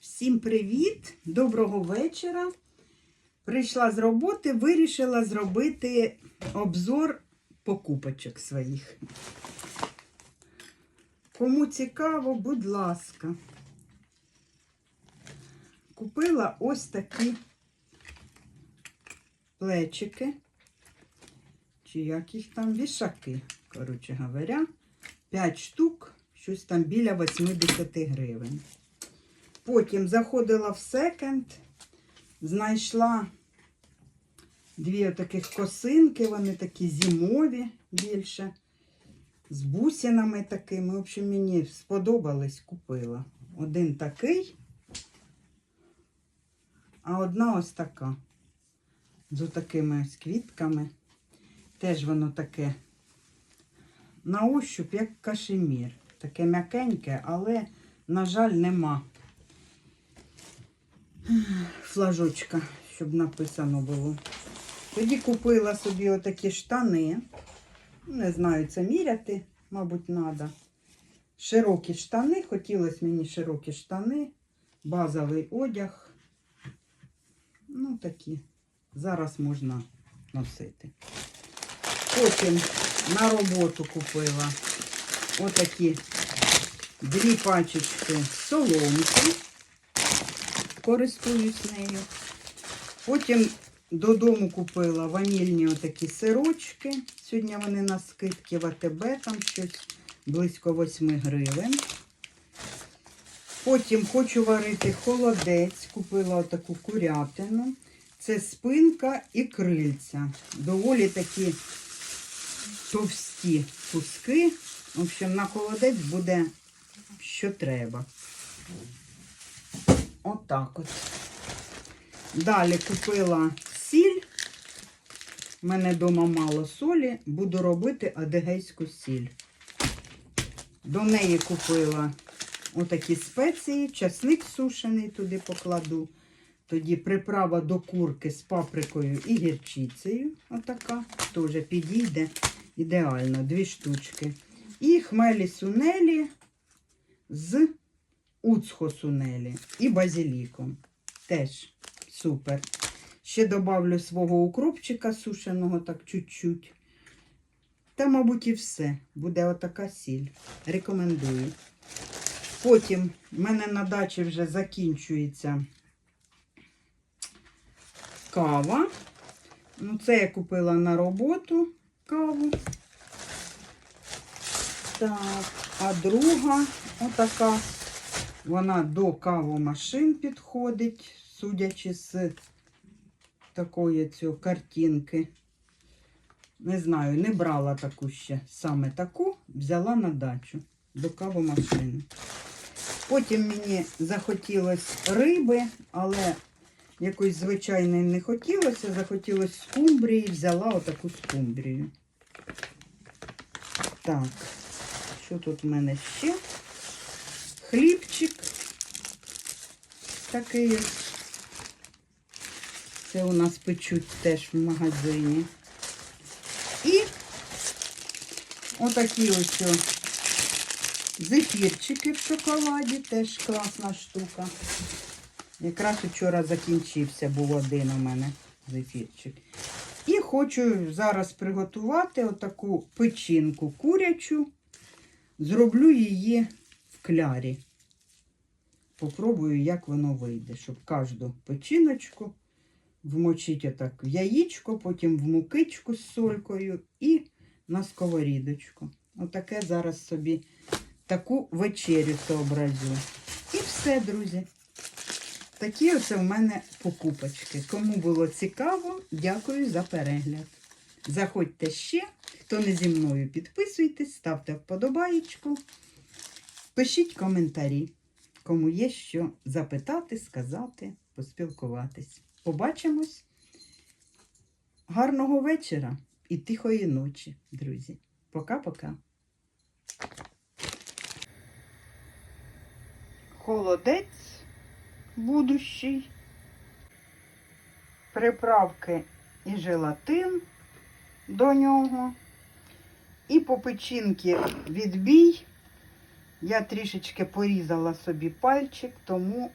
Всім привіт! Доброго вечора. Прийшла з роботи, вирішила зробити обзор покупочок своїх. Кому цікаво, будь ласка. Купила ось такі плечики, чи як їх там вішаки, коротше говоря. 5 штук, щось там біля 80 гривень. Потім заходила в секонд, знайшла дві таких косинки, вони такі зимові більше, з бусинами такими. В общем, мені сподобались, купила. Один такий, а одна ось така. З такими ось квітками. Теж воно таке на ощуп, як кашемір. Таке м'якеньке, але, на жаль, нема флажочка, щоб написано було. Тоді купила собі отакі штани. Не знаю, це міряти, мабуть, треба. Широкі штани. Хотілося мені широкі штани, базовий одяг. Ну, такі. Зараз можна носити. Потім на роботу купила отакі дві пачечки соломки користуюсь нею. Потім додому купила ванільні отакі сирочки. Сьогодні вони на скидки в АТБ, там щось близько 8 гривень. Потім хочу варити холодець, купила отаку курятину. Це спинка і крильця. Доволі такі товсті куски. В общем, на холодець буде що треба. Отак от. Далі купила сіль. У мене вдома мало солі. Буду робити адегейську сіль. До неї купила отакі спеції, часник сушений туди покладу. Тоді приправа до курки з паприкою і гірчицею. Отака. Теж підійде ідеально, дві штучки. І хмелі сунелі з уцхосунелі і базиліком. Теж супер. Ще добавлю свого укропчика сушеного так чуть-чуть. Та, мабуть, і все. Буде отака сіль. Рекомендую. Потім в мене на дачі вже закінчується кава. Ну, це я купила на роботу каву. Так, а друга отака вона до кавомашин підходить, судячи з такої цього картинки. Не знаю, не брала таку ще саме таку, взяла на дачу до кавомашини. Потім мені захотілося риби, але якось звичайної не хотілося. Захотілося скумбрії, взяла отаку скумбрію. Так, що тут в мене ще? хлібчик такий. Це у нас печуть теж в магазині. І отакі ось зефірчики в шоколаді, теж класна штука. Якраз вчора закінчився, був один у мене зефірчик. І хочу зараз приготувати отаку печінку курячу. Зроблю її в клярі. Попробую, як воно вийде, щоб кожну печіночку вмочити отак в яєчко, потім в мукичку з солькою і на сковорідочку. Отаке зараз собі таку вечерю сообразю. І все, друзі. Такі оце в мене покупочки. Кому було цікаво, дякую за перегляд. Заходьте ще, хто не зі мною, підписуйтесь, ставте вподобаєчку. Пишіть коментарі, кому є що запитати, сказати, поспілкуватись. Побачимось. Гарного вечора і тихої ночі, друзі. Пока-пока. Холодець будущий. Приправки і желатин до нього. І по печінки відбій. Я трішечки порізала собі пальчик, тому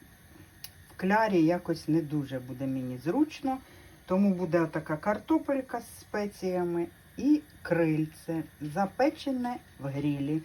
в клярі якось не дуже буде мені зручно. Тому буде така картопелька з спеціями і крильце, запечене в грілі.